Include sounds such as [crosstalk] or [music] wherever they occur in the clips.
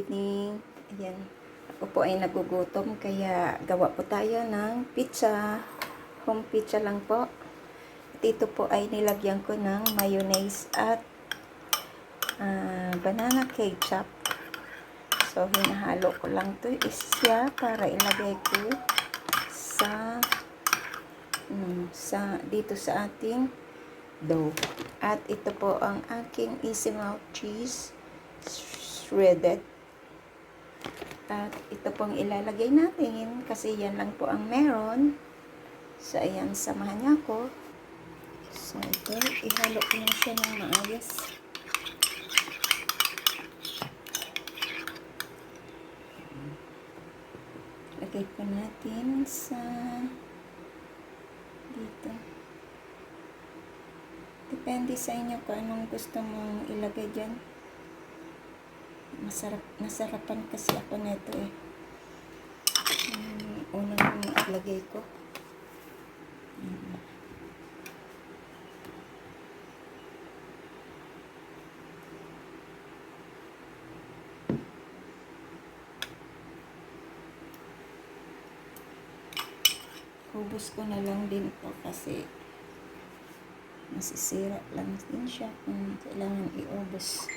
evening. Ayan. Ako po ay nagugutom kaya gawa po tayo ng pizza. Home pizza lang po. At ito po ay nilagyan ko ng mayonnaise at ah, banana ketchup. So, hinahalo ko lang to is siya para ilagay ko sa mm, sa dito sa ating dough. At ito po ang aking easy melt cheese shredded. At ito pong ilalagay natin kasi yan lang po ang meron. So, ayan, samahan niya ako. So, ito, ihalo ko na siya ng maayos. Lagay po natin sa dito. Depende sa inyo kung anong gusto mong ilagay dyan. Masarap, nasarapan kasi ako nito eh. Yung unang ilagay ko. Ayan. Ubus ko na lang din to kasi masisira lang din siya kung kailangan iubos.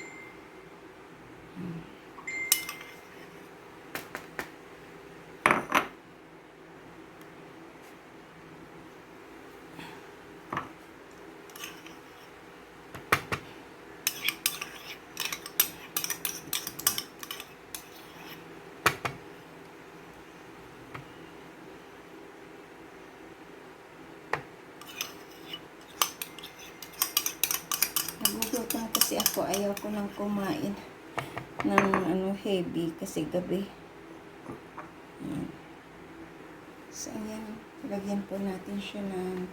Nagugutom kasi ako. Ayaw ko nang kumain ng ano, heavy kasi gabi. Ayan. So, ayan. Lagyan po natin siya ng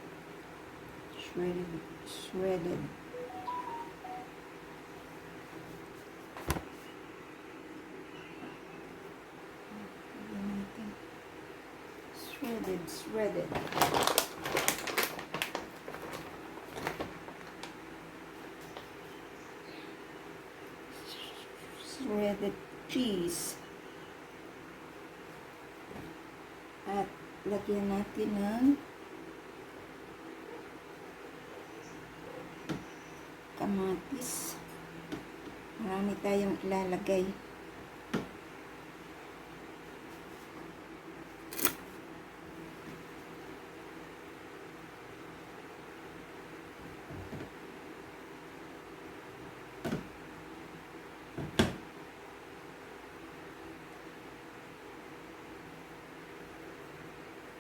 shredded. shredded. Shredded, shredded. Shredded cheese. At lagyan natin ng kamatis. Marami tayong ilalagay.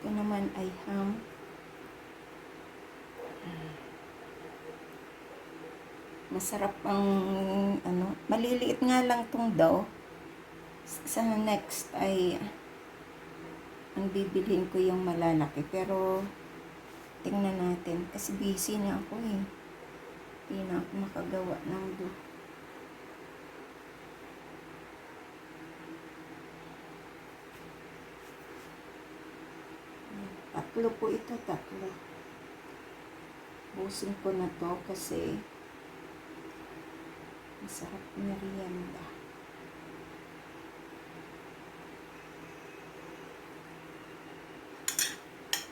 Ito naman ay ham. Masarap ang ano, maliliit nga lang tong daw. Sa next ay ang bibilhin ko yung malalaki pero tingnan natin kasi busy na ako eh. Hindi na ako makagawa ng do. Tatlo po ito, tatlo. Busin ko na to kasi masarap merienda.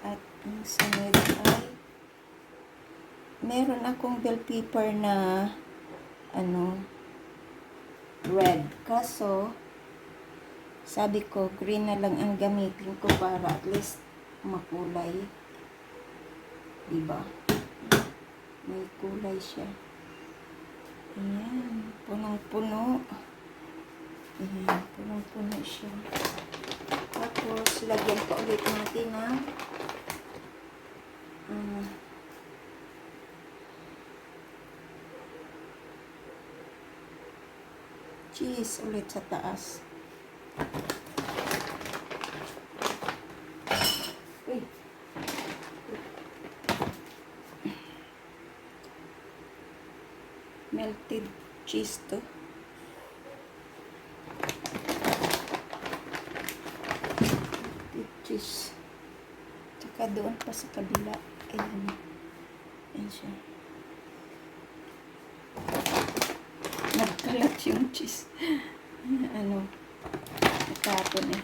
At ang sunod ay meron akong bell pepper na ano red. Kaso sabi ko green na lang ang gamitin ko para at least makulay. Diba? May kulay siya. Ayan. Punong-puno. Ayan. Punong-puno siya. Tapos, lagyan pa ulit natin ng ah, cheese ulit sa taas. Melted cheese to. Melted cheese. Tsaka doon pa sa kabila. Ayan. Ayan siya. Nagkalat yung cheese. [laughs] ano, nakapon eh.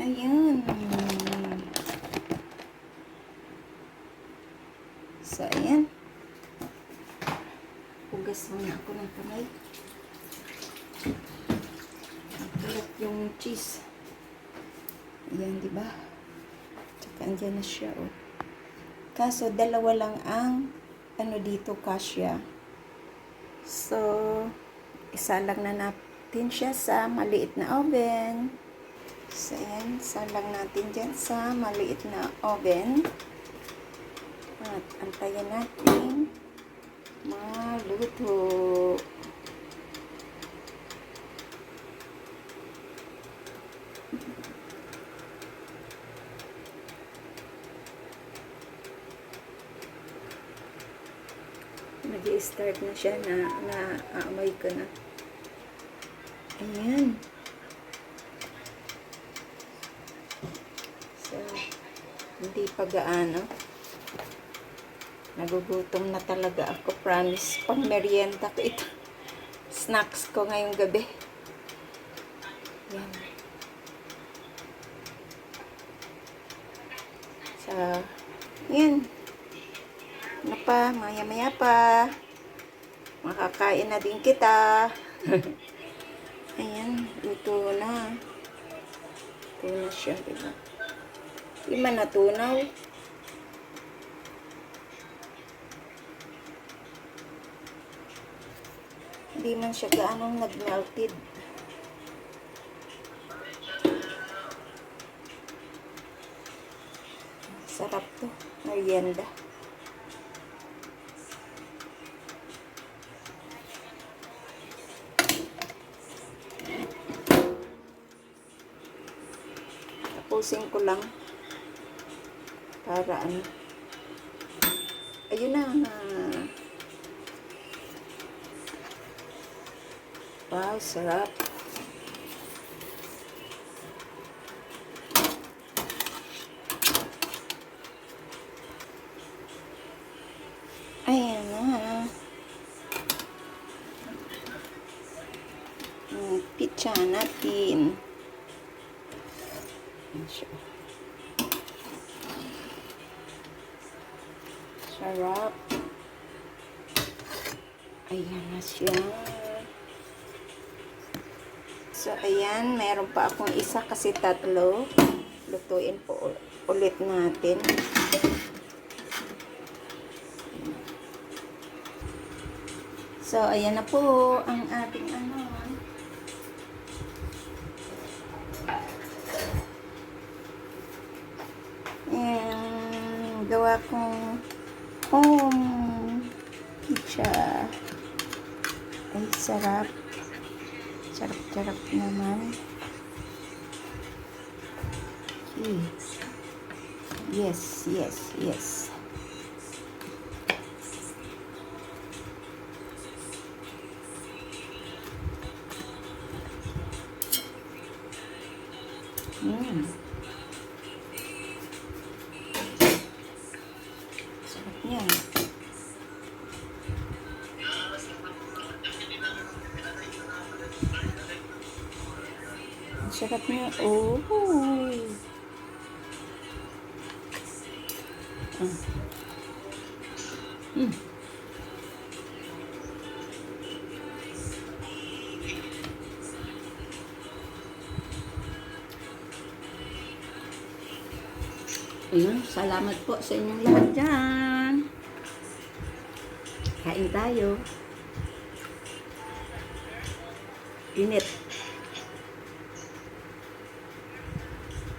Ayun. So, ayan. Hugas muna ako ng kamay. Nakulat yung cheese. Ayan, di ba? Tsaka andyan na siya, oh. Kaso, dalawa lang ang ano dito, kasya. So, isa lang na natin siya sa maliit na oven. So, ayan, isa lang natin dyan sa maliit na oven. At antayin natin maluto. Nag-start na siya na na-amoy ko na. Ayan. So, hindi pa gaano. Nagugutom na talaga ako. Promise, pang merienda ko ito. Snacks ko ngayong gabi. Yan. So, yan. Ano pa, maya-maya pa. Makakain na din kita. [laughs] Ayan, luto na. Luto na siya, diba? Di man natunaw. Hindi man siya gaanong nag-melted. Sarap to. Merienda. Tapusin ko lang. Para ano. Ayun na. Wow, sarap. Ayan na. Yung pizza natin. Sarap. Ayan na siya. So, ayan. Meron pa akong isa kasi tatlo. Lutuin po ul- ulit natin. So, ayan na po ang ating ano. Ayan, gawa kong home pizza. Ay, sarap. Sarap-sarap. Okay. Yes, yes, yes. Mm. Sarap niya. Sarap niya. Oh. Mm. Mm. Ayun, salamat po sa inyong lahat dyan. Kain tayo. Init.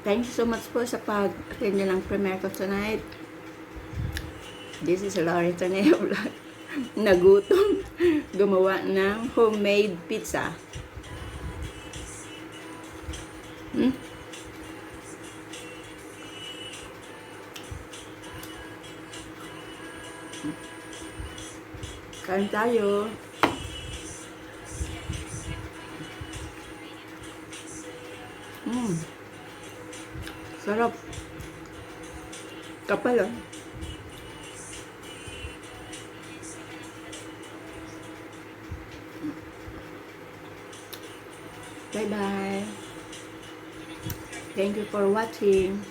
Thank you so much po sa pag-attend nyo ng premiere ko tonight. This is Laurie Taneo Vlog. [laughs] nagutom gumawa ng homemade pizza. Hmm? Kain tayo. Sarap. Kapal ah. Bye-bye. Thank you for watching.